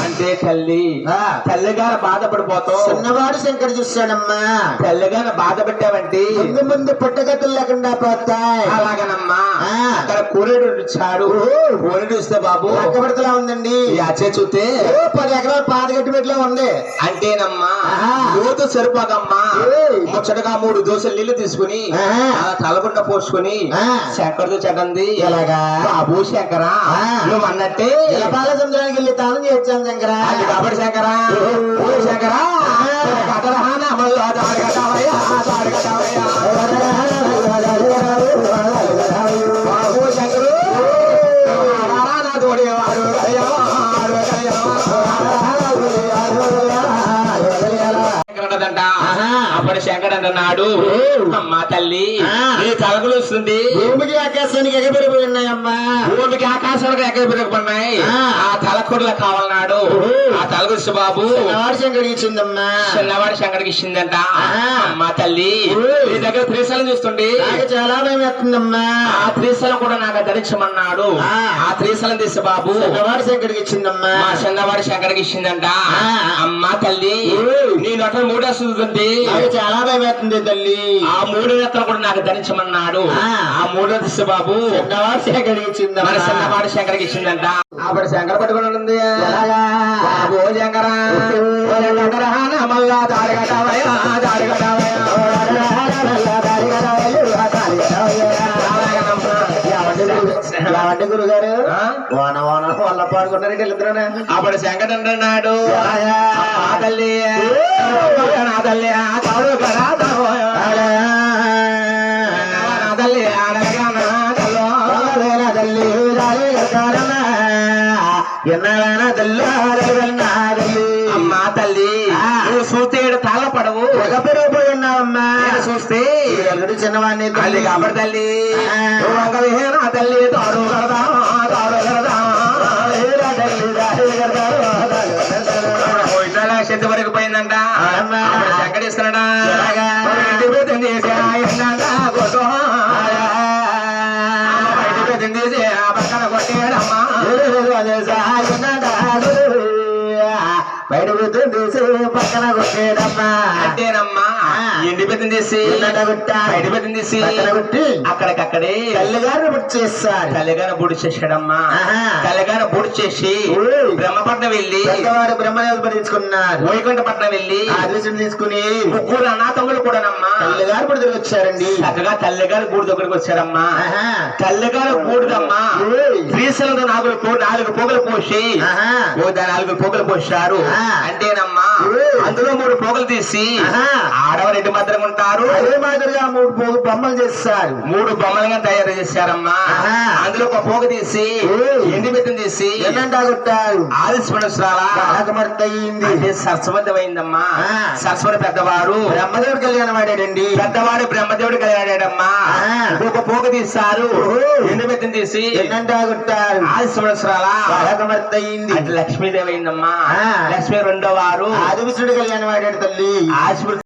అంటే తల్లి ఆ. తల్లిగారు బాధపడిపోతావు. చిన్నవాడు శంకర్ చూశాడమ్మా తల్లిగారు బాధ పెట్టావంటే ముందు ముందు పుట్టగతులు లేకుండా పోతాయి. అలాగనమ్మా. కూరేడు ఇచ్చాడు కూరేడు ఇస్తే బాబు. లెక్కబడతలా ఉందండి. అచ్చే చూస్తే. పది ఎకరాలు పాతగట్టి పెట్టులో ఉంది. అంటేనమ్మా. లోతు సరిపోకమ్మా. ఏయ్. ముచ్చటగా మూడు దోశలు నీళ్ళు తీసుకుని తలకుండ పోసుకుని ఆ. శంకర్తో చెకంది ఎలాగా? బాబు శంకరా. నువ్వు అన్నట్టే. జలపాల సముద్రానికి వెళ్ళి తాను చేర్చాను శంకర. కాబట్టి శంకరా. శంకరా. శంకర్ అంటున్నాడు అమ్మా తల్లి తలకులు వస్తుంది. భూమికి ఆకాశానికి ఎగబెరిపోయి ఉన్నాయమ్మా భూమికి ఆకాశానికి పెరగబడినాయి ఆ. తలకొడుల కావాలన్నాడు ఆ తలగుడిసి బాబు. చిన్నవాడు శంకర్ ఇచ్చిందమ్మా. చిన్నవాడు శంకర్కి ఇచ్చిందంట. అమ్మా తల్లి. నీ దగ్గర త్రిశలం చూస్తుండే నాకు చాలా భయం వేస్తుందమ్మా. ఆ త్రిశలం కూడా నాకు ధరించమన్నాడు. ఆ. త్రిశలం తీసి బాబు. చిన్నవాడు శంకర్కి ఇచ్చిందమ్మా. మా చిన్నవాడు శంకర్కి ఇచ్చిందంట. అమ్మా తల్లి. నీ నొట్ట మూడేస్తుంది చాలా వేస్తుంది తల్లి. ఆ మూడు నెత్తలు కూడా నాకు ధరించమన్నాడు. ఆ. మూడో తీసి బాబు. చిన్నవాడు శంకర్కి మన చిన్నవాడు శంకర్కి ఇచ్చిందంట. అప్పుడు శంకర్ పట్టుకుని ఉంది ఓ శంకర మళ్ళా ఏమంటే గురుగారు ఆ? వాన వాన వల్ల పాడుకున్నారంటే వెళ్ళిద్దరునా అప్పుడు శంకర్ అంటున్నాడు తల్లి తల్లి తల్లి అమ్మా తల్లి ఆ. నువ్వు చూస్తే ఈడ తాళ పడవు. నేను చూస్తే చిన్నవాడిని తల్లి కాబట్టి తల్లి. ఆ. నా తల్లి తాడు కడదా తాడు కడదా. శక్తి వరకు పోయిందంట. అమ్మా. అప్పుడు శంకర్ ఇస్తున్నాడా ఎలాగా? ఇంటి బయట కూర్చొని పక్కన తీసి. బయట తీసి కొట్టి అక్కడికక్కడే. తల్లిగారిని బుడి చేశాడమ్మా. బుడి చేసి. బ్రహ్మపట్నం వెళ్ళి పెద్దవాడు బ్రహ్మదేవుడు వైకుంఠపట్నం వెళ్ళి అదృష్టం తీసుకుని ముగ్గురు అనాథములు కూడానమ్మా. తల్లిగారు పుట్టి వచ్చారండి. చక్కగా తల్లిగారు గూడు దగ్గరికి వచ్చారమ్మా. తల్లిగారు గూడుదమ్మా ఓయ్. శ్రీశైలంలో నాలుగు నాలుగు పోగలు పోసి నాలుగు పోగలు పోసారు. అంటేనమ్మా. అందులో మూడు పోగలు తీసి ఆహా. ఆడవారు ఎటు మాత్రం ఉంటారు అదే మాదిరిగా మూడు పోగు బొమ్మలు చేస్తారు. మూడు బొమ్మలుగా తయారు చేశారమ్మా. అందులో ఒక పోగ తీసి. ఎండి మెత్తం తీసి ఆదిస్మరస్రాల బాలకమర్తయింది అంటే సరస్వతి అయిందమ్మా. సరస్వతి పెద్దవారు. బ్రహ్మదేవుడు కళ్యాణం ఆడాడండి. పెద్దవాడు బ్రహ్మదేవుడు ఆ. ఒక పోగ తీస్తారు. ఎండు మెత్తం తీసి ఆదిస్మరస్రాల బాలకమర్తయింది అంటే లక్ష్మీదేవి అయిందమ్మా. లక్ష్మీ రెండో వారు. ఆదివిష్ణుడు కళ్యాణం ఆడాడు తల్లి ఆదిస్మృతి